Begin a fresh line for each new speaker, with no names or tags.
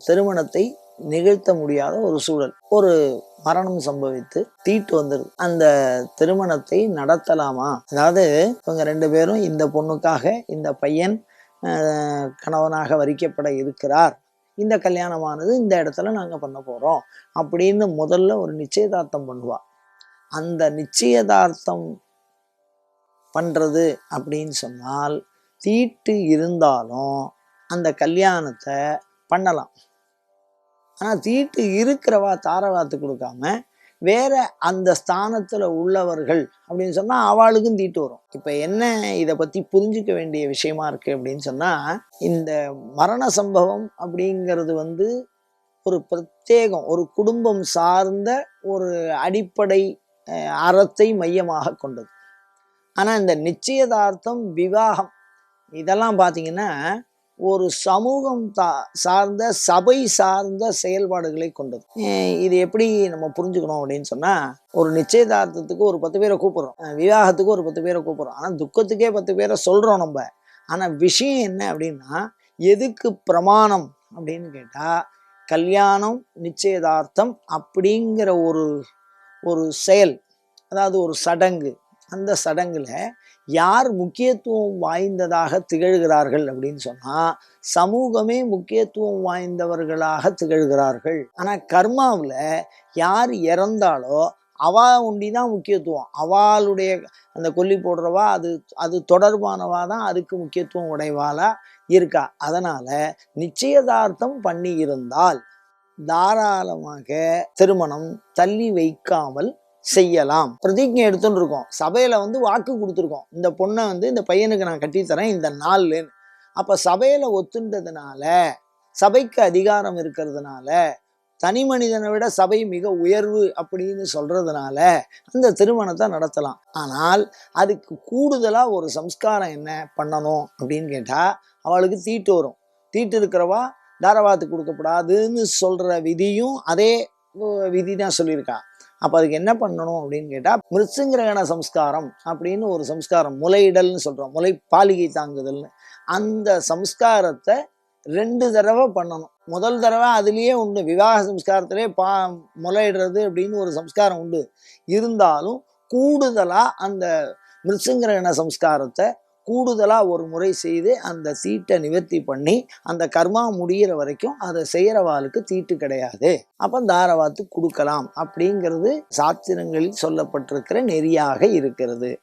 திருமணத்தை நிகழ்த்த முடியாத ஒரு சூழல். ஒரு மரணம் சம்பவித்து தீட்டு வந்துடுது அந்த திருமணத்தை நடத்தலாமா? அதாவது இவங்க ரெண்டு பேரும் இந்த பொண்ணுக்காக இந்த பையன் கணவனாக வரிக்கப்பட இருக்கிறார். இந்த கல்யாணமானது இந்த இடத்துல நாங்கள் பண்ண போகிறோம் அப்படின்னு முதல்ல ஒரு நிச்சயதார்த்தம் பண்ணுவா. அந்த நிச்சயதார்த்தம் பண்ணுறது அப்படின்னு சொன்னால் தீட்டு இருந்தாலும் அந்த கல்யாணத்தை பண்ணலாம். ஆனால் தீட்டு இருக்கிறவா தாரவாத்து கொடுக்காம வேற அந்த ஸ்தானத்தில் உள்ளவர்கள் அப்படின்னு சொன்னால் அவளுக்கும் தீட்டு வரும். இப்போ என்ன இதை பற்றி புரிஞ்சுக்க வேண்டிய விஷயமா இருக்குது அப்படின்னு சொன்னால் இந்த மரண சம்பவம் அப்படிங்கிறது வந்து ஒரு பிரத்யேகம் ஒரு குடும்பம் சார்ந்த ஒரு அடிப்படை அறத்தை மையமாக கொண்டது. ஆனால் இந்த நிச்சயதார்த்தம் விவாகம் இதெல்லாம் பார்த்தீங்கன்னா ஒரு சமூகம் சார்ந்த சபை சார்ந்த செயல்பாடுகளை கொண்டது. இது எப்படி நம்ம புரிஞ்சுக்கணும் அப்படின்னு சொன்னால் ஒரு நிச்சயதார்த்தத்துக்கு ஒரு பத்து பேரை கூப்பிட்றோம். விவாகத்துக்கு ஒரு பத்து பேரை கூப்பிட்றோம். ஆனால் துக்கத்துக்கே பத்து பேரை சொல்கிறோம் நம்ம. ஆனால் விஷயம் என்ன அப்படின்னா எதுக்கு பிரமாணம் அப்படின்னு கேட்டால் கல்யாணம் நிச்சயதார்த்தம் அப்படிங்கிற ஒரு ஒரு செயல் அதாவது ஒரு சடங்கு அந்த சடங்கில் யார் முக்கியத்துவம் வாய்ந்ததாக திகழ்கிறார்கள் அப்படின்னு சொன்னால் சமூகமே முக்கியத்துவம் வாய்ந்தவர்களாக திகழ்கிறார்கள். ஆனால் கர்மாவில் யார் இறந்தாலோ அவா ஒண்டி தான் முக்கியத்துவம். அவளுடைய அந்த கொல்லி போடுறவா அது அது தொடர்பானவா தான் அதுக்கு முக்கியத்துவம் உடையவாளா இருக்கா? அதனால் நிச்சயதார்த்தம் பண்ணி இருந்தால் தாராளமாக திருமணம் தள்ளி வைக்காமல் செய்யலாம். பிரதிஜை எடுத்துன்னு இருக்கோம் சபையில வந்து வாக்கு கொடுத்துருக்கோம். இந்த பொண்ணை வந்து இந்த பையனுக்கு நான் கட்டித்தரேன் இந்த நாள்லன்னு. அப்ப சபையில ஒத்துண்டதுனால சபைக்கு அதிகாரம் இருக்கிறதுனால தனி மனிதனை விட சபை மிக உயர்வு அப்படின்னு சொல்றதுனால அந்த திருமணத்தை நடத்தலாம். ஆனால் அதுக்கு கூடுதலா ஒரு சம்ஸ்காரம் என்ன பண்ணணும் அப்படின்னு கேட்டா அவளுக்கு தீட்டு வரும். தீட்டு இருக்கிறவா தாரவாத்து கொடுக்கப்படாதுன்னு சொல்ற விதியும் அதே விதி தான் சொல்லியிருக்கா. அப்போ அதுக்கு என்ன பண்ணணும் அப்படின்னு கேட்டால் மிருத்சுங்கிரகண சம்ஸ்காரம் அப்படின்னு ஒரு சம்ஸ்காரம் முளையிடல்னு சொல்கிறோம் முளை பாலிகை தாங்குதல்னு. அந்த சம்ஸ்காரத்தை ரெண்டு தடவை பண்ணணும். முதல் தடவை அதுலேயே உண்டு விவாக சம்ஸ்காரத்திலே பா முளையிடுறது அப்படின்னு ஒரு சம்ஸ்காரம் உண்டு. இருந்தாலும் கூடுதலாக அந்த மிருத்சுங்கிரகண சம்ஸ்காரத்தை கூடுதலாக ஒரு முறை செய்து அந்த தீட்டை நிவர்த்தி பண்ணி அந்த கர்மா முடியிற வரைக்கும் அதை செய்கிறவாளுக்கு தீட்டு கிடையாது. அப்போ தாரவாத்து கொடுக்கலாம் அப்படிங்கிறது சாத்திரங்களில் சொல்லப்பட்டிருக்கிற நெறியாக இருக்கிறது.